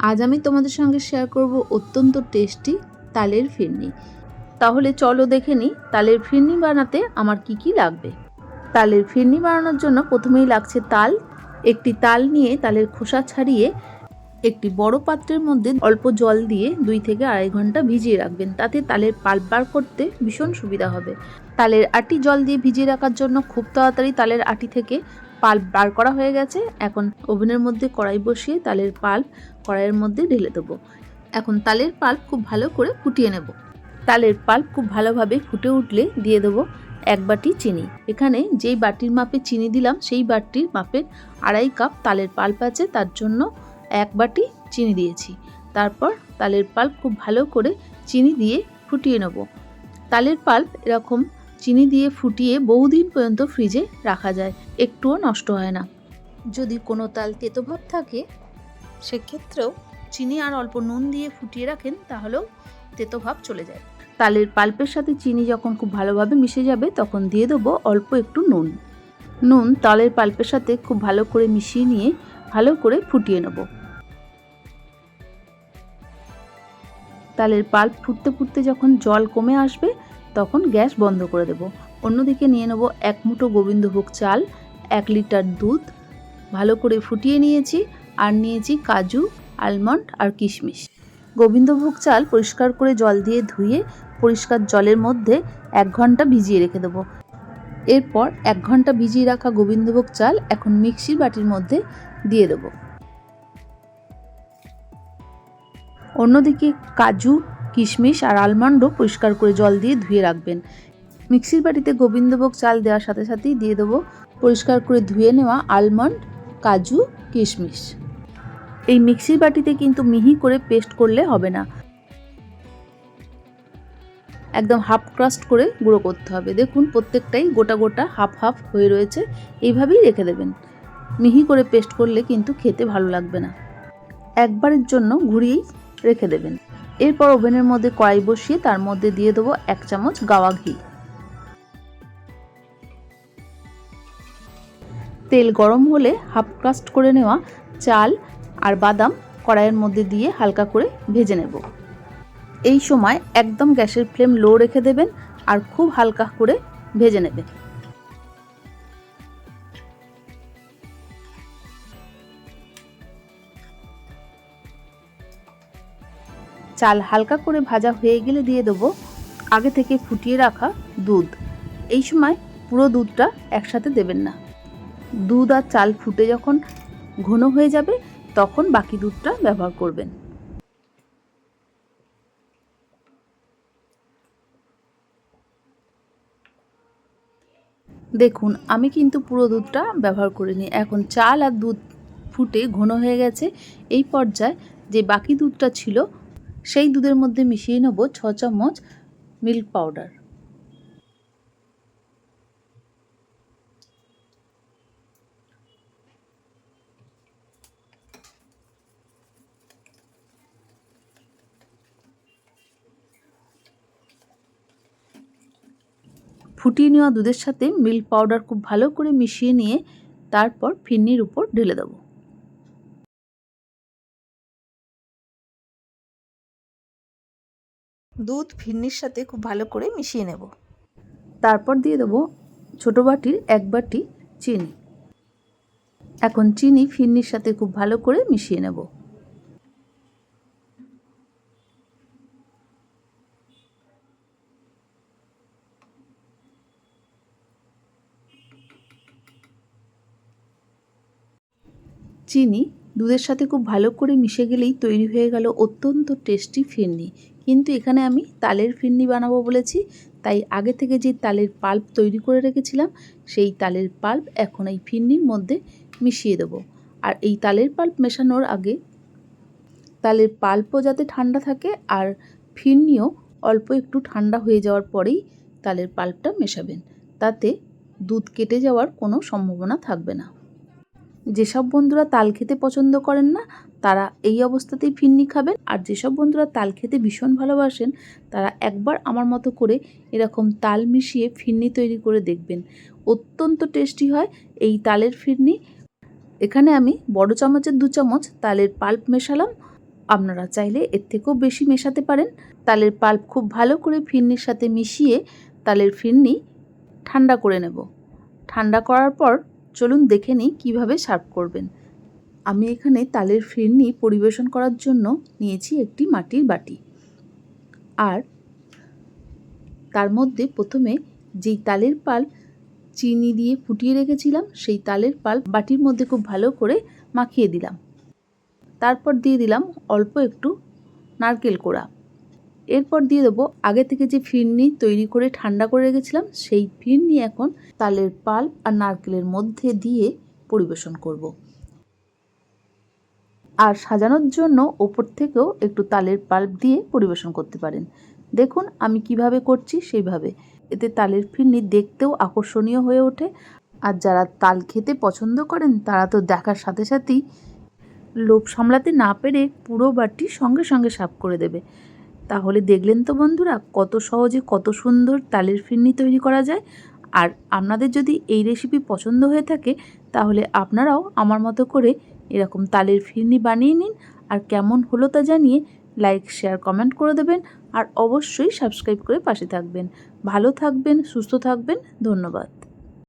আজ আমি তোমাদের সঙ্গে শেয়ার করব অত্যন্ত টেস্টি তালের ফিরনি। তাহলে চলো দেখে নিই তালের ফিরনি বানাতে আমার কি কি লাগবে। তালের ফিরনি বানানোর জন্য প্রথমেই লাগছে তাল। একটি তাল নিয়ে তালের খোসা ছাড়িয়ে একটি বড় পাত্রের মধ্যে অল্প জল দিয়ে দুই থেকে আড়াই ঘণ্টা ভিজিয়ে রাখবেন। তাতে তালের পাল্প বার করতে ভীষণ সুবিধা হবে। তালের আটি জল দিয়ে ভিজিয়ে রাখার জন্য খুব তাড়াতাড়ি তালের আটি থেকে পাল্প বার করা হয়ে গেছে। এখন ওভেনের মধ্যে কড়াই বসিয়ে তালের পাল্প কড়াইয়ের মধ্যে ঢেলে দেবো। এখন তালের পাল্প খুব ভালো করে ফুটিয়ে নেব। তালের পাল্প খুব ভালোভাবে ফুটে উঠলে দিয়ে দেবো এক বাটি চিনি। এখানে যেই বাটির মাপে চিনি দিলাম, সেই বাটির মাপের আড়াই কাপ তালের পাল্প আছে। তার জন্য এক বাটি চিনি দিয়েছি। তারপর তালের পাল্প খুব ভালো করে চিনি দিয়ে ফুটিয়ে নেব। তালের পাল্প এরকম চিনি দিয়ে ফুটিয়ে বহুদিন পর্যন্ত ফ্রিজে রাখা যায়, একটুও নষ্ট হয় না। যদি কোনো তাল তেতোভাব থাকে, সেক্ষেত্রেও চিনি আর অল্প নুন দিয়ে ফুটিয়ে রাখেন, তাহলেও তেতোভাব চলে যায়। তালের পাল্পের সাথে চিনি যখন খুব ভালোভাবে মিশে যাবে, তখন দিয়ে দেবো অল্প একটু নুন। নুন তালের পাল্পের সাথে খুব ভালো করে মিশিয়ে নিয়ে ভালো করে ফুটিয়ে নেব। তালের পাল্প ফুটতে ফুটতে যখন জল কমে আসবে, তখন গ্যাস বন্ধ করে দেব। অন্যদিকে নিয়ে নেব এক মুঠো গোবিন্দভোগ চাল, এক লিটার দুধ, ভালো করে ফুটিয়ে নিয়েছি, আর নিয়েছি কাজু আলমন্ড আর কিশমিশ। গোবিন্দভোগ চাল পরিষ্কার করে জল দিয়ে ধুয়ে, পরিষ্কার জলের মধ্যে এক ঘণ্টা ভিজিয়ে রেখে দেবো। এরপর এক ঘণ্টা ভিজিয়ে রাখা গোবিন্দভোগ চাল এখন মিক্সির বাটির মধ্যে দিয়ে দেব। অন্যদিকে কাজু, কিশমিশ আর আলমন্ডও পরিষ্কার করে জল দিয়ে ধুয়ে রাখবেন। মিক্সির বাটিতে গোবিন্দভোগ চাল দেওয়ার সাথে সাথেই দিয়ে দেবো পরিষ্কার করে ধুয়ে নেওয়া আলমন্ড, কাজু, কিশমিশ। এই মিক্সির বাটিতে কিন্তু মিহি করে পেস্ট করলে হবে না। একদম হাফ ক্রাস্ট করে গুঁড়ো করতে হবে। দেখুন, প্রত্যেকটাই গোটা গোটা হাফ হাফ হয়ে রয়েছে। এইভাবেই রেখে দেবেন। মিহি করে পেস্ট করলে কিন্তু খেতে ভালো লাগবে না। একবারের জন্য ঘুরিয়েই রেখে দেবেন। এরপর ওভেনের মধ্যে কড়াই বসিয়ে তার মধ্যে দিয়ে দেবো এক চামচ গাওয়া ঘি। তেল গরম হলে হাফ ক্রাস্ট করে নেওয়া চাল আর বাদাম কড়াইয়ের মধ্যে দিয়ে হালকা করে ভেজে নেব। এই সময় একদম গ্যাসের ফ্লেম লো রেখে দেবেন আর খুব হালকা করে ভেজে নেবেন। চাল হালকা করে ভাজা হয়ে গেলে দিয়ে দেবো আগে থেকে ফুটিয়ে রাখা দুধ। এই সময় পুরো দুধটা একসাথে দেবেন না। দুধ আর চাল ফুটে যখন ঘন হয়ে যাবে, তখন বাকি দুধটা ব্যবহার করবেন। দেখুন, আমি কিন্তু পুরো দুধটা ব্যবহার করিনি। এখন চাল আর দুধ ফুটে ঘন হয়ে গেছে। এই পর্যায়ে যে বাকি দুধটা ছিল সেই দুধের মধ্যে মিশিয়ে নেব ছ চামচ মিল্ক পাউডার। ফুটিয়ে নেওয়া দুধের সাথে মিল্ক পাউডার খুব ভালো করে মিশিয়ে নিয়ে তারপর ফিরনির উপর ঢেলে দেবো। দুধ ফিরনির সাথে খুব ভালো করে মিশিয়ে নেব। তারপর দিয়ে দেবো ছোটো বাটির এক বাটি চিনি। এখন চিনি ফিরনির সাথে খুব ভালো করে মিশিয়ে নেব। চিনি দুধের সাথে খুব ভালো করে মিশে গেলেই তৈরি হয়ে গেল অত্যন্ত টেস্টি ফিরনি কিন্তু এখানে আমি তালের ফিরনি বানাবো বলেছি। তাই আগে থেকে যে তালের পাল্প তৈরি করে রেখেছিলাম, সেই তালের পাল্প এখন এই ফিরনির মধ্যে মিশিয়ে দেবো। আর এই তালের পাল্প মেশানোর আগে তালের পাল্পও যাতে ঠান্ডা থাকে আর ফিরনিও অল্প একটু ঠান্ডা হয়ে যাওয়ার পরেই তালের পাল্পটা মেশাবেন। তাতে দুধ কেটে যাওয়ার কোনো সম্ভাবনা থাকবে না। যেসব বন্ধুরা তাল খেতে পছন্দ করেন না তারা এই অবস্থাতেই ফিরনি খাবেন। আর যেসব বন্ধুরা তাল খেতে ভীষণ ভালোবাসেন, তারা একবার আমার মতো করে এরকম তাল মিশিয়ে ফিরনি তৈরি করে দেখবেন। অত্যন্ত টেস্টি হয় এই তালের ফিরনি। এখানে আমি বড় চামচের দু চামচ তালের পাল্প মেশালাম। আপনারা চাইলে এর থেকেও বেশি মেশাতে পারেন। তালের পাল্প খুব ভালো করে ফিরনির সাথে মিশিয়ে তালের ফিরনি ঠান্ডা করে নেব। ঠান্ডা করার পর চলুন দেখে নিই কীভাবে সার্ভ করবেন। আমি এখানে তালের ফিরনি পরিবেশন করার জন্য নিয়েছি একটি মাটির বাটি। আর তার মধ্যে প্রথমে যেই তালের পাল চিনি দিয়ে ফুটিয়ে রেখেছিলাম, সেই তালের পাল বাটির মধ্যে খুব ভালো করে মাখিয়ে দিলাম। তারপর দিয়ে দিলাম অল্প একটু নারকেল কোড়া। এরপর দিয়ে দেবো আগে থেকে যে ফিরনি তৈরি করে ঠান্ডা করে রেখেছিলাম, সেই ফিরনি এখন তালের পাল আর নারকেলের মধ্যে দিয়ে পরিবেশন করব। আর সাজানোর জন্য ওপর থেকেও একটু তালের পাল্প দিয়ে পরিবেশন করতে পারেন। দেখুন আমি কীভাবে করছি সেইভাবে। এতে তালের ফিরনি দেখতেও আকর্ষণীয় হয়ে ওঠে। আর যারা তাল খেতে পছন্দ করেন, তারা তো দেখার সাথে সাথেই লোভ সামলাতে না পেরে পুরো বাটি সঙ্গে সঙ্গে সাফ করে দেবে। তাহলে দেখলেন তো বন্ধুরা কত সহজে কত সুন্দর তালের ফিরনি তৈরি করা যায়। আর আপনাদের যদি এই রেসিপি পছন্দ হয়ে থাকে তাহলে আপনারাও আমার মতো করে এরকম তালের ফিরনি বানিয়ে নিন আর কেমন হলো তা জানিয়ে লাইক শেয়ার কমেন্ট করে দেবেন আর অবশ্যই সাবস্ক্রাইব করে পাশে থাকবেন। ভালো থাকবেন, সুস্থ থাকবেন, ধন্যবাদ।